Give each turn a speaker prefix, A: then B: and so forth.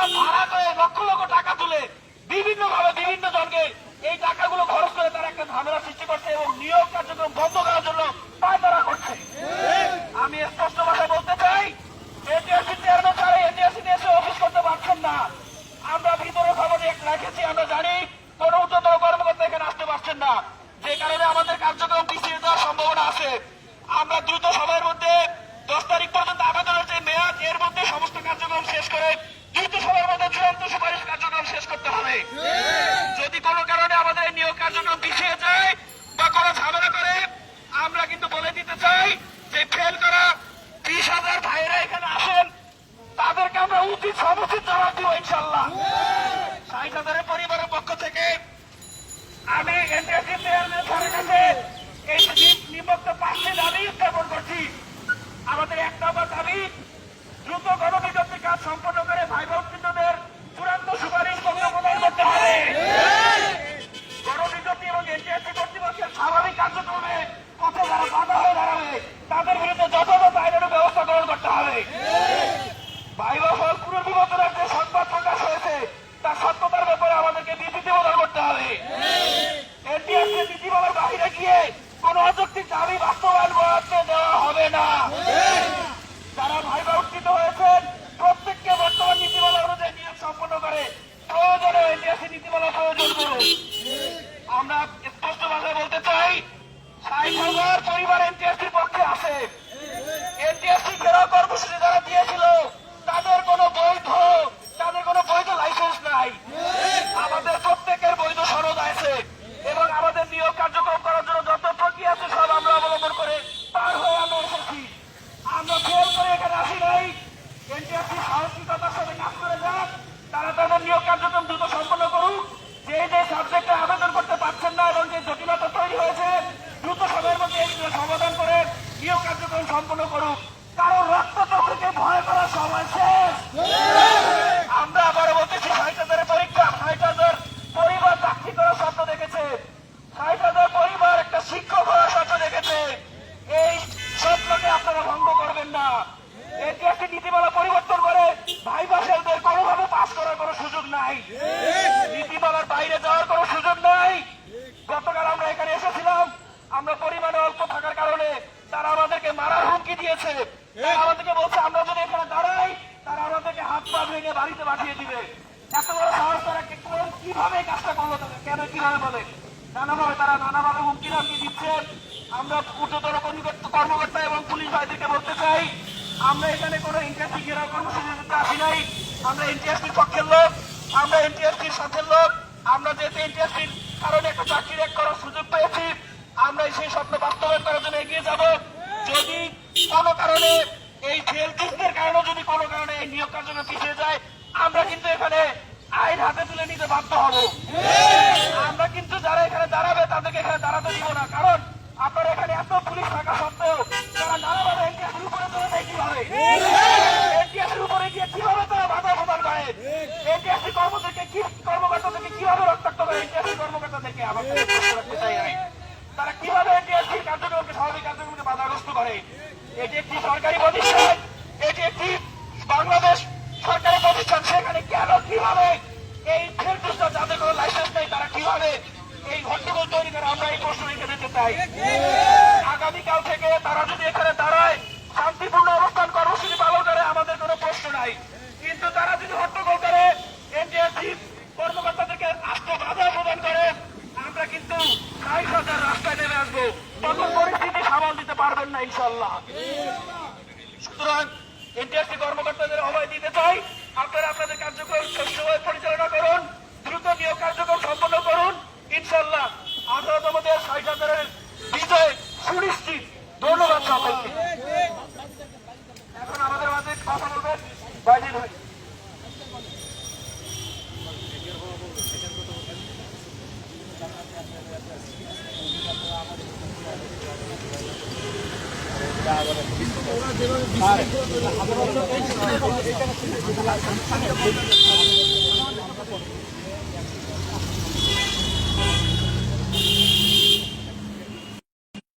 A: তারা ভাড়া করে লক্ষ লক্ষ টাকা তুলে বিভিন্ন ভাবে বিভিন্ন জনকে এই টাকাগুলো খরচ করে তারা একটা ঝামেলা সৃষ্টি করছে এবং নিয়োগ কার্যক্রম বন্ধ করার জন্য পায়তারা করছে। আমি স্পষ্ট ভাষায় বলতে চাই এটিএসসি চেয়ারম্যান স্যার এটিএসসি এসে অফিস করতে পারছেন না। আমরা ভিতরে খবর রেখেছি, আমরা জানি কোন উচ্চতর কর্মকর্তা এখানে আসতে পারছেন না। যে কারণে আমাদের কার্যক্রম পিছিয়ে যাওয়ার সম্ভাবনা আছে। আমরা দ্রুত সময়ের মধ্যে দশ তারিখ পর্যন্ত আবেদনের যে মেয়াদ, এর মধ্যে সমস্ত কার্যক্রম শেষ করে দ্রুত সময়ের মধ্যে চূড়ান্ত সুপারিশ কার্যক্রম শেষ করতে হবে যদি কোনো কারণে আমাদের এই নিয়োগ কার্যক্রম পিছিয়ে যায় বা কোনো ঝামেলা করে আমরা কিন্তু বলে দিতে চাই যে ফেল করা বিশ হাজার ভাইয়েরা এখানে আসেন আমরা উচিত সমুচিত জবাব দিব ইনশাল্লাহ ষাট হাজারের পরিবারের পক্ষ থেকে আমি এনটিএসসি চেয়ারম্যান স্যারের কাছে এই নিম্নোক্ত পাঁচটি দাবি উত্থাপন করছি। আমাদের এক নম্বর দাবি দ্রুত গণবিজ্ঞপ্তির কাজ সম্পন্ন করে ভাই বোনদের চূড়ান্ত সুপারিশ পত্র প্রদান করতে হবে গণবিজ্ঞপ্তি এবং এনটিএসসি কর্তৃপক্ষের স্বাভাবিক কার্যক্রমে পথে যারা বাধা হয়ে দাঁড়াবে তাদের বিরুদ্ধে যথাযথ আইনের ব্যবস্থা গ্রহণ করতে হবে ভাইবাসল পুনর্বিবেচনার যে সংবাদ প্রকাশ হয়েছে তার সত্যতার ব্যাপারে আমাদেরকে বিবৃতি প্রদান করতে হবে এনটিএসসি নীতিমালার বাহিরে গিয়ে অযৌক্তিক দাবি বাস্তবায়ন করাতে দেওয়া হবে না। যারা ভাইবা উত্থিত হয়েছেন, প্রত্যেককে বর্তমান নীতিমালা অনুযায়ী নিয়োগ সম্পন্ন করে। প্রয়োজনে এনটিএসসি নীতিমালা প্রয়োজন করুন আমরা স্পষ্ট ভাষায় বলতে চাই পরিবার এনটিএসসির পক্ষে আছে। এনটিএসসি ঘেরাও কর্মসূচি যারা দিয়েছিল, তাদের কোনো বৈধ তাদের কোনো বৈধ লাইসেন্স নাই। আমাদের প্রত্যেকের বৈধ সনদ আছে এবং আমাদের নিয়োগ কার্যক্রম করার জন্য যত প্রক্রিয়া আছে সব আমরা অবলম্বন করে পার হয়ে আমরা এসেছি আমরা ফেল করে এখানে আসি নাই এনটিএসসি সাহসিকতার সাথে কাজ করে যাক তারা তাদের নিয়োগ কার্যক্রম দ্রুত সম্পন্ন করুক যে যে সাবজেক্টে আবেদন করতে পারছেন না এবং যে জটিলতা তৈরি হয়েছে দ্রুত সময়ের মধ্যে এগুলো সমাধান করে নিয়োগ কার্যক্রম সম্পন্ন করুক কারণ রক্ত চক্রকে ভয় করার সময় শেষ। আমরা আবারও বলতেছি ষাট পরীক্ষা ষাট পরিবার চাকরি করার স্বপ্ন দেখেছে। ষাট পরিবার একটা শিক্ষক হওয়ার স্বপ্ন দেখেছে। এই স্বপ্নকে আপনারা ভঙ্গ করবেন না। এটি একটি নীতিমালা পরিবর্তন করে ভাই বাসেলদের কোনোভাবে পাস করার কোনো সুযোগ নাই। নীতিমালার বাইরে যাওয়ার কোনো সুযোগ নাই। গতকাল আমরা এখানে এসেছিলাম। আমরা পরিমাণে অল্প থাকার কারণে তারা আমাদেরকে মারার হুমকি দিয়েছে। তারা আমাদেরকে বলছে, আমরা যদি এখানে দাঁড়াই, তারা আমাদেরকে হাত পা ভেঙে বাড়িতে পাঠিয়ে দিবে। এত বড় সাহস তারা কোন- কীভাবে কাজটা করল কেন কীভাবে বলে? নানাভাবে তারা নানাভাবে হুমকি ধামকি দিচ্ছে। আমরা উচ্চতর কর্মকর্তা- এবং পুলিশ ভাইদেরকে বলতে চাই, আমরা এখানে কোনো ইন্টারেস্টি ঘেরাও কর্মসূচি দিতে আসি নাই। আমরা এনটিএসপির পক্ষের লোক, আমরা এনটিএসপির সাথে লোক। আমরা যেহেতু এনটিএসপির কারণে একটা চাকরি এক করার সুযোগ পেয়েছি, আমরা সেই স্বপ্ন বাস্তবায়ন করার জন্য এগিয়ে যাব। যদি কোনো কারণে এই ফেল কেসদের কারণে যদি কোনো কারণে এই নিয়োগ কার্যক্রম পিছিয়ে যায়, আমরা কিন্তু এখানে আইন হাতে তুলে নিতে বাধ্য হব। আমরা কিন্তু যারা এখানে দাঁড়াবে, তাদেরকে এখানে দাঁড়াতে দিব না। কারণ আপনার এখানে এত পুলিশ থাকা সত্ত্বেও তারা নানাভাবে এনটিএসের উপরে চলে যায় কীভাবে। এনটিএসের উপরে গিয়ে কীভাবে তারা বাধা প্রদান করে? এনটিএসসি কর্মচারীকে কি কর্মকর্তাদেরকে কীভাবে রক্তাক্ত করে? এনটিএসসি কর্মকর্তাদেরকে আমার কাছে প্রশ্ন রাখতে চাই আমি। তারা কীভাবে এনটিএসসি কার্যক্রমকে স্বাভাবিক কার্যক্রমকে বাধাগ্রস্ত করে? এটি একটি সরকারি প্রতিষ্ঠান, এটি একটি বাংলাদেশ সরকারি প্রতিষ্ঠান। সেখানে কেন কীভাবে? এই ফেরদুসটা যাদের কোনো লাইসেন্স নেই তারা কীভাবে এই হট্টগোল তৈরি করে? আমরা এই প্রশ্ন রেখে চাই। আগামীকাল থেকে তারা যদি এখানে দাঁড়ায় শান্তিপূর্ণ অবস্থান কর্মসূচি পালন করে আমাদের কোনো প্রশ্ন নাই কিন্তু তারা যদি হট্টগোল করে এনটিএসসি কর্মকর্তাদেরকে আসতে বাধা প্রদান করে আমরা কিন্তু ষাট হাজার রাস্তায় নেমে আসব তখন পরিস্থিতি সামাল দিতে পারবেন না ইনশাল্লাহ সুতরাং এনটিআরসি কর্মকর্তাদের অভয় দিতে চাই। আপনারা আপনাদের কার্যক্রম সুষ্ঠুভাবে পরিচালনা করুন, দ্রুত নিয়োগ কার্যক্রম সম্পন্ন করুন। ইনশাল্লাহ আঠারোতম দেশ ষাট হাজারের বিজয় সুনিশ্চিত। ধন্যবাদ সকলকে এখন আমাদের মাঝে কথা বলবেন বাইজিন ভাই
B: ওরা যেভাবে